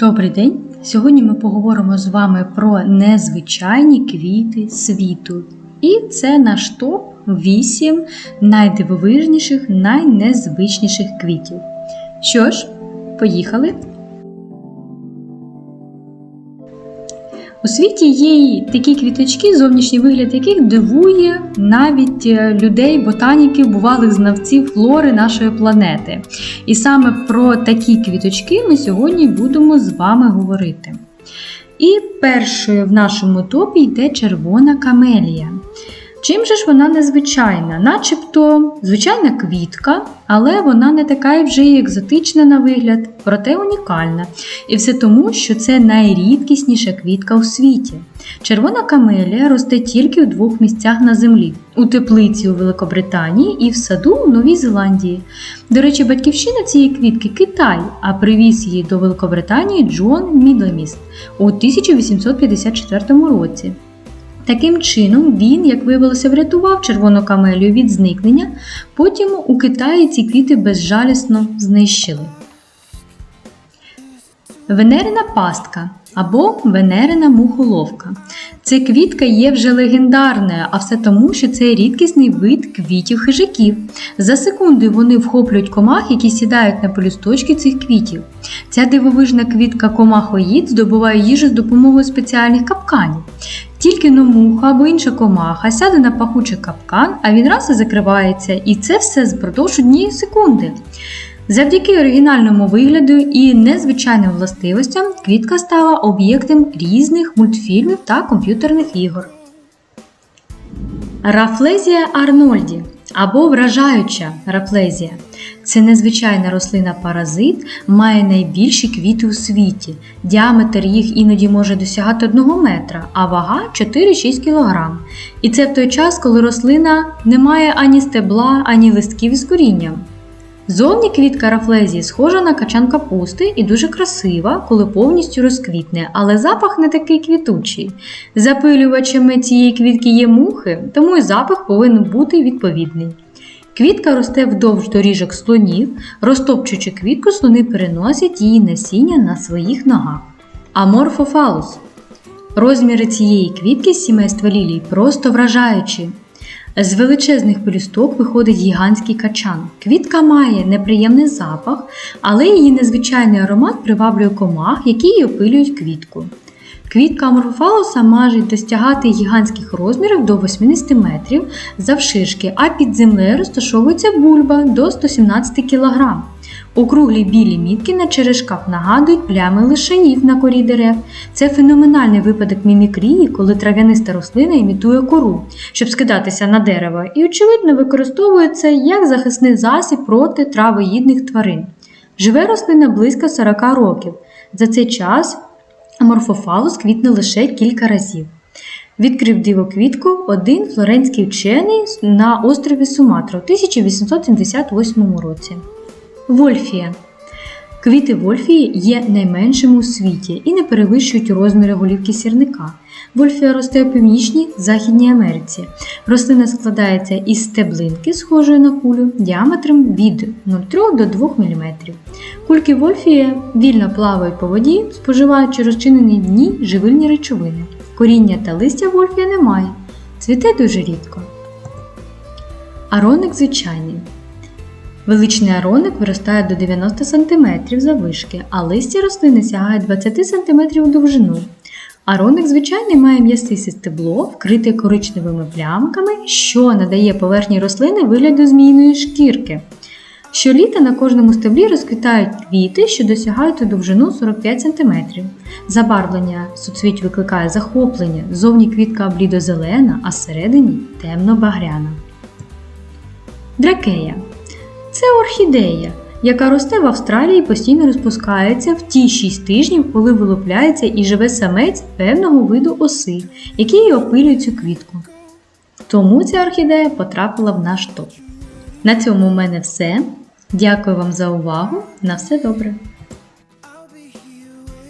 Добрий день! Сьогодні ми поговоримо з вами про незвичайні квіти світу. І це наш топ 8 найдивовижніших, найнезвичніших квітів. Що ж, поїхали! У світі є такі квіточки, зовнішній вигляд яких дивує навіть е, людей, ботаніків, бувалих знавців флори нашої планети. І саме про такі квіточки ми сьогодні будемо з вами говорити. І першою в нашому топі йде червона камелія. Чим же ж вона незвичайна? Начебто звичайна квітка, але вона не така і вже і екзотична на вигляд, проте унікальна. І все тому, що це найрідкісніша квітка у світі. Червона камелія росте тільки в двох місцях на землі: у теплиці у Великобританії і в саду у Новій Зеландії. До речі, батьківщина цієї квітки Китай, а привіз її до Великобританії Джон Мідлеміст у 1854 році. Таким чином, він, як виявилося, врятував червону камелію від зникнення, потім у Китаї ці квіти безжалісно знищили. Венерина пастка або венерина мухоловка. Ця квітка є вже легендарною, а все тому, що це рідкісний вид квітів хижаків. За секунди вони вхоплюють комах, які сідають на полюсточки цих квітів. Ця дивовижна квітка комахоїд здобуває їжу з допомогою спеціальних капканів. Тільки но муха або інша комаха сяде на пахучий капкан, а він раз і закривається, і це все впродовж однієї секунди. Завдяки оригінальному вигляду і незвичайним властивостям квітка стала об'єктом різних мультфільмів та комп'ютерних ігор. Рафлезія Арнольді або вражаюча раплезія. Це незвичайна рослина-паразит, має найбільші квіти у світі. Діаметр їх іноді може досягати 1 метра, а вага 4-6 кг. І це в той час, коли рослина не має ані стебла, ані листків із корінням. Зовні квітка рафлезії схожа на качан капусти і дуже красива, коли повністю розквітне, але запах не такий квітучий. Запилювачами цієї квітки є мухи, тому і запах повинен бути відповідний. Квітка росте вдовж доріжок слонів, розтопчучи квітку, слони переносять її насіння на своїх ногах. Аморфофалус. Розміри цієї квітки з сімейства лілій просто вражаючі. З величезних пелюсток виходить гігантський качан. Квітка має неприємний запах, але її незвичайний аромат приваблює комах, які її опилюють квітку. Квітка аморфалуса може досягати гігантських розмірів до 80 метрів завширшки, а під землею розташовується бульба до 117 кг. Округлі білі мітки на черешках нагадують плями лишаїв на корі дерев. Це феноменальний випадок мімікрії, коли трав'яниста рослина імітує кору, щоб скидатися на дерево, і, очевидно, використовується як захисний засіб проти травоїдних тварин. Живе рослина близько 40 років. За цей час аморфофалус квітне лише кілька разів. Відкрив диво квітку один флоренський вчений на острові Суматра у 1878 році. Вольфія. Квіти Вольфії є найменшими у світі і не перевищують розміри голівки сірника. Вольфія росте у північній Західній Америці. Рослина складається із стеблинки, схожої на кулю, діаметром від 0,3 до 2 мм. Кульки Вольфії вільно плавають по воді, споживаючи розчинені в ній живильні речовини. Коріння та листя Вольфія немає. Цвіте дуже рідко. Ароник звичайний. Величний ароник виростає до 90 см заввишки, а листя рослини сягає 20 см у довжину. Ароник звичайний має м'ясисте стебло, вкрите коричневими плямками, що надає поверхні рослини вигляду змійної шкірки. Щоліта на кожному стеблі розквітають квіти, що досягають у довжину 45 см. Забарвлення суцвіть викликає захоплення, зовні квітка блідо-зелена, а всередині темно-багряна. Дракея це орхідея, яка росте в Австралії і постійно розпускається в ті 6 тижнів, коли вилупляється і живе самець певного виду оси, який опилює цю квітку. Тому ця орхідея потрапила в наш топ. На цьому в мене все. Дякую вам за увагу. На все добре!